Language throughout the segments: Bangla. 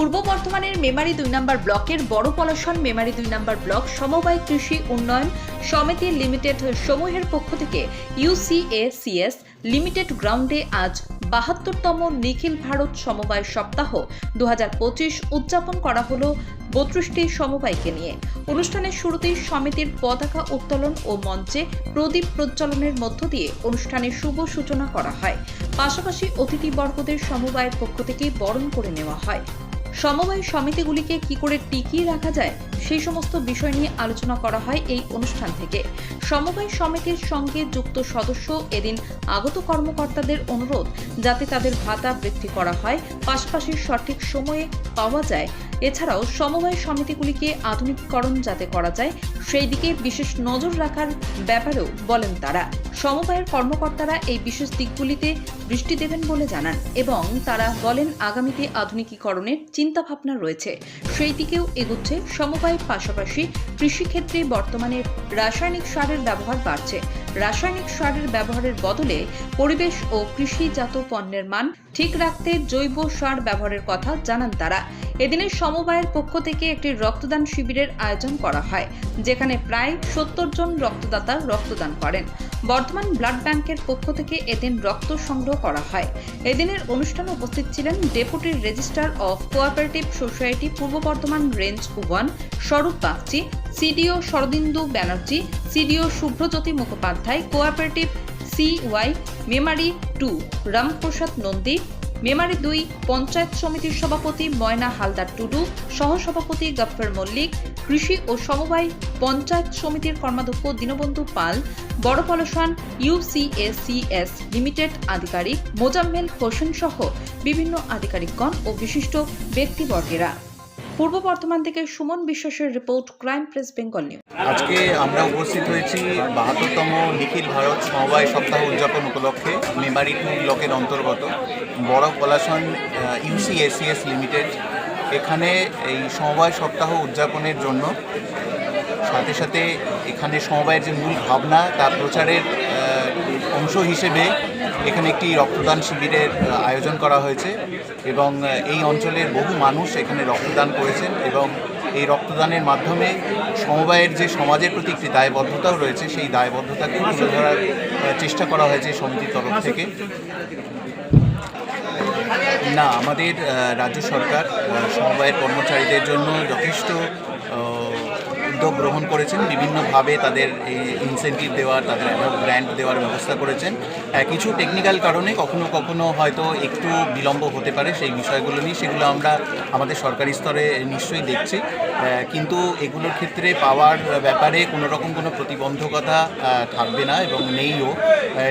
পূর্ব বর্ধমানের মেমারি দুই নম্বর ব্লকের বড় পলাশন মেমারি দুই নম্বর ব্লক সমবায় কৃষি উন্নয়ন সমিতি লিমিটেড সমূহের পক্ষ থেকে ইউসিএসিএস লিমিটেড গ্রাউন্ডে আজ বাহাত্তরতম নিখিল ভারত সমবায় সপ্তাহ দু হাজার পঁচিশ উদযাপন করা হলো বত্রিশটি সমবায়কে নিয়ে। অনুষ্ঠানের শুরুতেই সমিতির পতাকা উত্তোলন ও মঞ্চে প্রদীপ প্রজ্বলনের মধ্য দিয়ে অনুষ্ঠানের শুভ সূচনা করা হয়। পাশাপাশি অতিথিবর্গদের সমবায়ের পক্ষ থেকে বরণ করে নেওয়া হয়। সমবায় সমিতিগুলিকে কি করে টিকিয়ে রাখা যায়, সেই সমস্ত বিষয় নিয়ে আলোচনা করা হয় এই অনুষ্ঠান থেকে। সমবায় সমিতির সঙ্গে যুক্ত সদস্য এদিন আগত কর্মকর্তাদের অনুরোধ যাতে তাদের ভাতা বৃদ্ধি করা হয়, পাশাপাশি সঠিক সময়ে পাওয়া যায়। এছাড়াও সমবায় সমিতিগুলিকে আধুনিকীকরণ যাতে করা যায়, সেই দিকে বিশেষ নজর রাখার ব্যাপারেও বলেন তারা। সমবায়ের কর্মকর্তারা এই বিশেষ দিকগুলিতে দৃষ্টি দেবেন বলে জানান এবং তারা বলেন আগামীতে আধুনিকীকরণের চিন্তাভাবনা রয়েছে। সেই দিকেও এগুচ্ছে সমবায়ের পাশাপাশি কৃষিক্ষেত্রে বর্তমানে রাসায়নিক সারের ব্যবহার বাড়ছে। রাসায়নিক সারের ব্যবহারের বদলে পরিবেশ ও কৃষিজাত পণ্যের মান ঠিক রাখতে জৈব সার ব্যবহারের কথা জানান তারা। এদিনের সমবায়ের পক্ষ থেকে একটি রক্তদান শিবিরের আয়োজন করা হয়, যেখানে প্রায় সত্তর জন রক্তদাতা রক্তদান করেন। বর্ধমান ব্লাড ব্যাংকের পক্ষ থেকে এদিন রক্ত সংগ্রহ করা হয়। এদিনের অনুষ্ঠানে উপস্থিত ছিলেন deputy registrar of cooperative society Purba Bardhaman range one, Swarup Bagchi, CDO Saradindu Banerjee, CDO Subhrajyoti Mukhopadhyay, cooperative CY Memari two Ramprasad Nandi, Memari দুই, পঞ্চায়েত সমিতির সভাপতি ময়না হালদার টুডু, সহসভাপতি গফফর মল্লিক কৃষি ও সমবায় পঞ্চায়েত সমিতির কর্মাধ্যক্ষ দীনবন্ধু পাল, বড় পলসান ইউসিএসিএস লিমিটেড আধিকারিক মোজাম্মেল হোসেন সহ বিভিন্ন আধিকারিকগণ ও বিশিষ্ট ব্যক্তিবর্গেরা। পূর্ব বর্ধমান থেকে সুমন বিশ্বাসের report crime press Bengal news. আজকে আমরা উপস্থিত হয়েছি বাহাত্তরতম নিখিল ভারত সমবায় সপ্তাহ উদযাপন উপলক্ষে মেমারি টু ব্লকের অন্তর্গত বড় পলাশন ইউসিএসিএস লিমিটেড এখানে এই সমবায় সপ্তাহ উদযাপনের জন্য সাথে সাথে এখানে সমবায়ের যে মূল ভাবনা তার প্রচারের অংশ হিসেবে এখানে একটি রক্তদান শিবিরের আয়োজন করা হয়েছে এবং এই অঞ্চলের বহু মানুষ এখানে রক্তদান করেছেন এবং এই রক্তদানের মাধ্যমে সমবায়ের যে সমাজের প্রতি একটি দায়বদ্ধতাও রয়েছে সেই দায়বদ্ধতাকে তুলে ধরার চেষ্টা করা হয়েছে সমিতির তরফ থেকে। না আমাদের রাজ্য সরকার সমবায়ের কর্মচারীদের জন্য যথেষ্ট উদ্যোগ গ্রহণ করেছেন, বিভিন্নভাবে তাদের এই ইনসেন্টিভ দেওয়ার, তাদের গ্র্যান্ট দেওয়ার ব্যবস্থা করেছেন। কিছু টেকনিক্যাল কারণে কখনো কখনো হয়তো একটু বিলম্ব হতে পারে সেই বিষয়গুলো নিয়ে, সেগুলো আমরা আমাদের সরকারি স্তরে নিশ্চয়ই দেখছি। কিন্তু এগুলোর ক্ষেত্রে পাওয়ার ব্যাপারে কোনো রকম কোনো প্রতিবন্ধকতা থাকবে না এবং নেইও।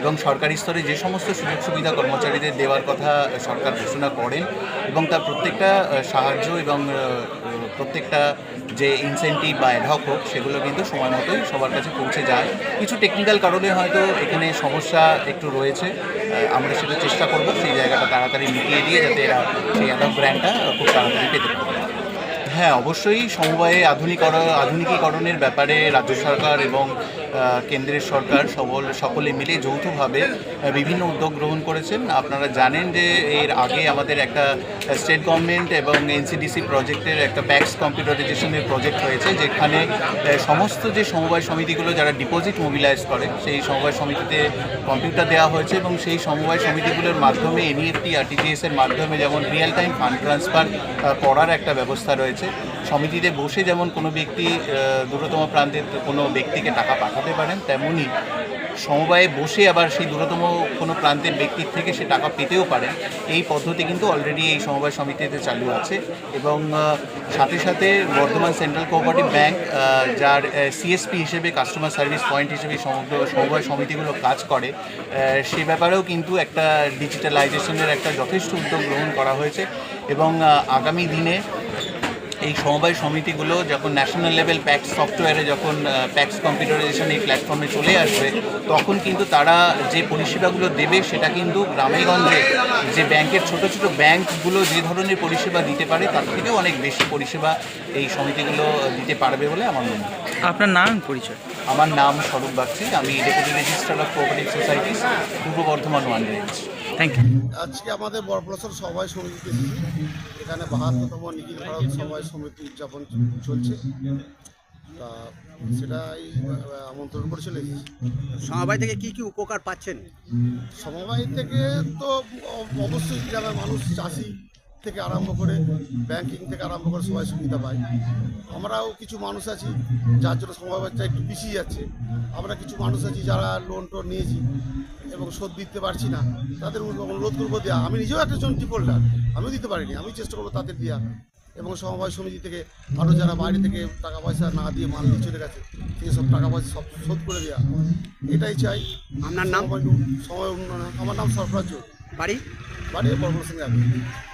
এবং সরকারি স্তরে যে সমস্ত সুযোগ সুবিধা কর্মচারীদের দেওয়ার কথা সরকার ঘোষণা করেন এবং তার প্রত্যেকটা সাহায্য এবং প্রত্যেকটা যে ইনসেন্টিভ বা অ্যাডহক হোক, সেগুলো কিন্তু সময় মতোই সবার কাছে পৌঁছে যায়। কিছু টেকনিক্যাল কারণে হয়তো এখানে সমস্যা একটু রয়েছে। আমরা সেটা চেষ্টা করব, সেই জায়গাটা তাড়াতাড়ি মিটিয়ে দিয়ে যাতে এরা সেই অ্যাডহক ব্র্যান্ডটা খুব তাড়াতাড়ি পেতে পারে। হ্যাঁ অবশ্যই সমবায়ে আধুনিকরণ আধুনিকীকরণের ব্যাপারে রাজ্য সরকার এবং কেন্দ্রের সরকার সকল সকলে মিলে যৌথভাবে বিভিন্ন উদ্যোগ গ্রহণ করেছেন। আপনারা জানেন যে এর আগে আমাদের একটা স্টেট গভর্নমেন্ট এবং এনসিডিসি প্রজেক্টের একটা প্যাক্স কম্পিউটারাইজেশনের প্রজেক্ট হয়েছে, যেখানে সমস্ত যে সমবায় সমিতিগুলো যারা ডিপোজিট মোবিলাইজ করে, সেই সমবায় সমিতিতে কম্পিউটার দেওয়া হয়েছে এবং সেই সমবায় সমিতিগুলোর মাধ্যমে এনইএফটি আরটিজিএস এর মাধ্যমে যেমন রিয়েল টাইম ফান্ড ট্রান্সফার করার একটা ব্যবস্থা রয়েছে। সমিতিতে বসে যেমন কোনো ব্যক্তি দূরতম প্রান্তের কোনো ব্যক্তিকে টাকা পাঠাতে পারেন, তেমনই সমবায়ে বসে আবার সেই দূরতম কোনো প্রান্তের ব্যক্তির থেকে সে টাকা পেতেও পারেন এই পদ্ধতি কিন্তু অলরেডি এই সমবায় সমিতিতে চালু আছে এবং সাথে সাথে বর্ধমান সেন্ট্রাল কোঅপারেটিভ ব্যাংক যার সিএসপি হিসেবে কাস্টমার সার্ভিস পয়েন্ট হিসেবে সমগ্র সমবায় সমিতিগুলো কাজ করে সে ব্যাপারেও কিন্তু একটা ডিজিটালাইজেশনের একটা যথেষ্ট উদ্যোগ গ্রহণ করা হয়েছে এবং আগামী দিনে এই সমবায় সমিতিগুলো যখন ন্যাশনাল লেভেল প্যাক্স সফটওয়্যারে যখন প্যাক্স কম্পিউটারাইজেশন এই প্ল্যাটফর্মে চলে আসবে তখন কিন্তু তারা যে পরিষেবাগুলো দেবে সেটা কিন্তু গ্রামেগঞ্জে যে ব্যাংকের ছোট ছোট ব্যাংকগুলো যে ধরনের পরিষেবা দিতে পারে তার থেকেও অনেক বেশি পরিষেবা এই সমিতিগুলো দিতে পারবে বলে আমার মনে হয়। আপনার নাম পরিচয়? আমার নাম স্বরূপ বাগচি আমি deputy registrar of cooperative societies Purba Bardhaman one range thank you আজকে আমাদের বরপ্রসর সবাই সমিতিতে এখানে বাহাত্তরতম নিখিল ভারত সবাই সমিতি উদযাপন চলছে। তা সেটাই আমন্ত্রণ করেছিল এসেছি। সমবায় থেকে কি কি উপকার পাচ্ছেন? সমবায় থেকে তো অবশ্যই গ্রামের মানুষ চাষি থেকে আরম্ভ করে ব্যাংকিং থেকে আরম্ভ করে সবাই সুবিধা পায়। আমরাও কিছু মানুষ আছি যার জন্য সমবায়টা একটু পিছিয়ে যাচ্ছে। আমরা কিছু মানুষ আছি যারা লোন টোন নিয়েছি এবং শোধ দিতে পারছি না। তাদের অনু- অনুরোধ করব দেওয়া আমি নিজেও একটা জন টিপোল্ডার আমিও দিতে পারিনি। আমি চেষ্টা করব তাদের দেওয়া এবং সমবায় সমিতি থেকে আরও যারা বাইরে থেকে টাকা পয়সা না দিয়ে মাল নিয়ে চলে গেছে সেই সব টাকা পয়সা সব শোধ করে দেওয়া এটাই চাই। আপনার নাম? সময় উন্নয়ন আমার নাম সরফরাজ বাড়ি? বাড়ি বর্মন সিং আগে